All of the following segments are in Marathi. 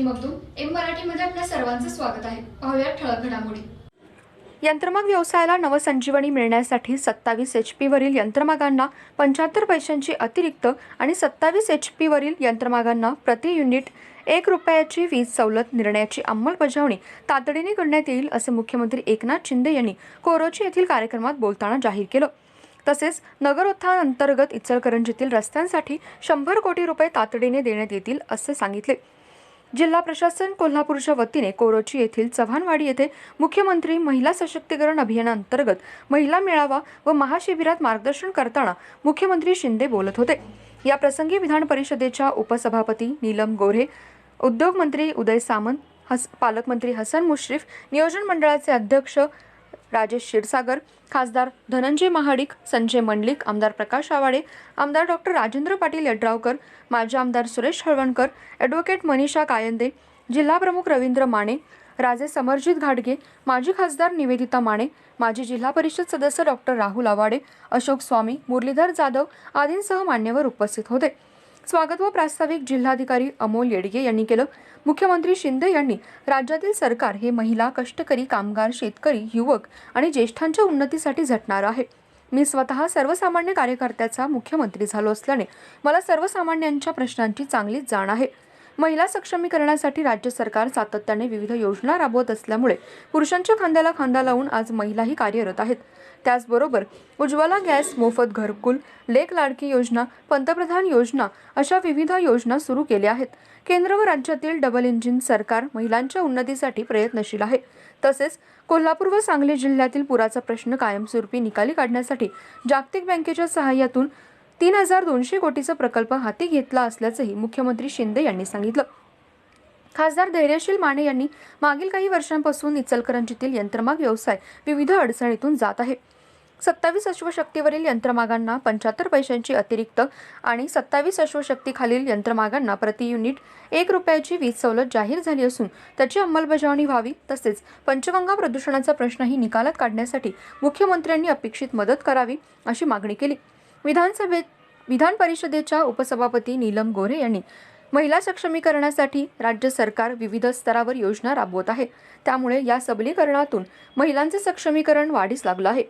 मगदूम एम मराठीमध्ये आपल्या सर्वांचं स्वागत आहे. पाहूया ठळक घडामोडी. यंत्रमाग व्यवसायाला नवसंजीवनी मिळण्यासाठी सत्तावीस एच पीवरील यंत्रमागांना पंच्याहत्तर पैशांची अतिरिक्त आणि सत्तावीस एच पीवरील यंत्रमागांना प्रति युनिट एक रुपयाची वीज सवलत निर्णयाची अंमलबजावणी तातडीने करण्यात येईल असे मुख्यमंत्री एकनाथ शिंदे यांनी कोरोची येथील कार्यक्रमात बोलताना जाहीर केलं. तसेच नगरोत्थान अंतर्गत इचलकरंजीतील रस्त्यांसाठी शंभर कोटी रुपये तातडीने देण्यात येतील असे सांगितले. जिल्हा प्रशासन कोल्हापूरच्या वतीने कोरोची येथील चव्हाणवाडी येथे मुख्यमंत्री महिला सशक्तीकरण अभियानांतर्गत महिला मेळावा व महाशिबिरात मार्गदर्शन करताना मुख्यमंत्री शिंदे बोलत होते. या प्रसंगी विधान परिषदेच्या उपसभापती नीलम गोऱ्हे उद्योगमंत्री उदय सामंत हस पालकमंत्री हसन मुश्रीफ नियोजन मंडळाचे अध्यक्ष राजेश क्षीरसागर खासदार धनंजय महाडिक संजय मंडलिक आमदार प्रकाश आवाडे आमदार डॉक्टर राजेंद्र पाटील यड्रावकर माजी आमदार सुरेश हळवणकर ॲडव्होकेट मनीषा कायंदे जिल्हाप्रमुख रवींद्र माने राजे समरजित घाडगे माजी खासदार निवेदिता माने माजी जिल्हा परिषद सदस्य डॉक्टर राहुल आवाडे अशोक स्वामी मुरलीधर जाधव आदींसह मान्यवर उपस्थित होते. स्वागत व प्रास्ताविक जिल्हाधिकारी अमोल येडगे यांनी केलं. मुख्यमंत्री शिंदे यांनी राज्यातील सरकार हे महिला कष्टकरी कामगार शेतकरी युवक आणि ज्येष्ठांच्या उन्नतीसाठी झटणार आहे. मी स्वतः सर्वसामान्य कार्यकर्त्याचा मुख्यमंत्री झालो असल्याने मला सर्वसामान्यांच्या प्रश्नांची चांगलीच जाण आहे. महिला सक्षमीकरणासाठी राज्य सरकार सातत्याने विविध योजना राबवत असल्यामुळे पुरुषांच्या खांद्याला खांदा लावून आज महिलाही कार्यरत आहेत. त्याचबरोबर उज्ज्वला गॅस मोफत घरकुल लेक लाडकी योजना पंतप्रधान योजना अशा विविध योजना सुरू केल्या आहेत. केंद्र व राज्यातील डबल इंजिन सरकार महिलांच्या उन्नतीसाठी प्रयत्नशील आहे. तसेच कोल्हापूर व सांगली जिल्ह्यातील पुराचा प्रश्न कायमस्वरूपी निकाली काढण्यासाठी जागतिक बँकेच्या सहाय्यातून तीन हजार दोनशे कोटीचा प्रकल्प हाती घेतला असल्याचंही मुख्यमंत्री शिंदे यांनी सांगितलं. खासदार धैर्यशील माने यांनी मागील काही वर्षांपासून इचलकरंजीतील यंत्रमाग व्यवसाय विविध अडचणीतून जात आहे. सत्तावीस अश्वशक्तीवरील यंत्रमागांना पंच्याहत्तर पैशांची अतिरिक्त आणि सत्तावीस अश्वशक्तीखालील यंत्रमागांना प्रति युनिट एक रुपयाची वीज सवलत जाहीर झाली असून त्याची अंमलबजावणी व्हावी तसेच पंचगंगा प्रदूषणाचा प्रश्नही निकालात काढण्यासाठी मुख्यमंत्र्यांनी अपेक्षित मदत करावी अशी मागणी केली. विधानसभेत विधान परिषदेच्या उपसभापती नीलम गोरे यांनी महिला सक्षमीकरणासाठी राज्य सरकार विविध स्तरावर योजना राबवत आहे. त्यामुळे या सबलीकरणातून महिलांचे सक्षमीकरण वाढीस लागलं आहे.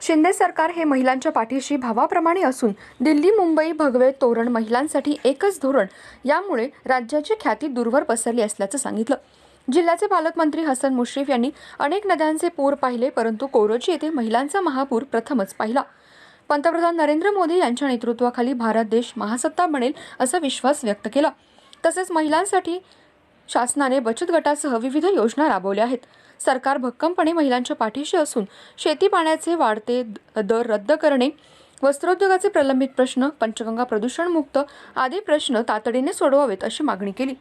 शिंदे सरकार हे महिलांच्या पाठीशी भावाप्रमाणे असून दिल्ली मुंबई भगवे तोरण महिलांसाठी एकच धोरण यामुळे राज्याची ख्याती दूरवर पसरली असल्याचं सांगितलं. जिल्ह्याचे पालकमंत्री हसन मुश्रीफ यांनी अनेक नद्यांचे पूर पाहिले परंतु कोरोची येथे महिलांचा महापूर प्रथमच पाहिला. पंतप्रधान नरेंद्र मोदी यांच्या नेतृत्वाखाली भारत देश महासत्ता बनेल असा विश्वास व्यक्त केला. तसेच महिलांसाठी शासनाने बचत गटासह विविध योजना राबवल्या आहेत. सरकार भक्कमपणे महिलांच्या पाठीशी असून शेती पाण्याचे वाढते द- दर रद्द करणे वस्त्रोद्योगाचे प्रलंबित प्रश्न पंचगंगा प्रदूषणमुक्त आदी प्रश्न तातडीने सोडवावेत अशी मागणी केली.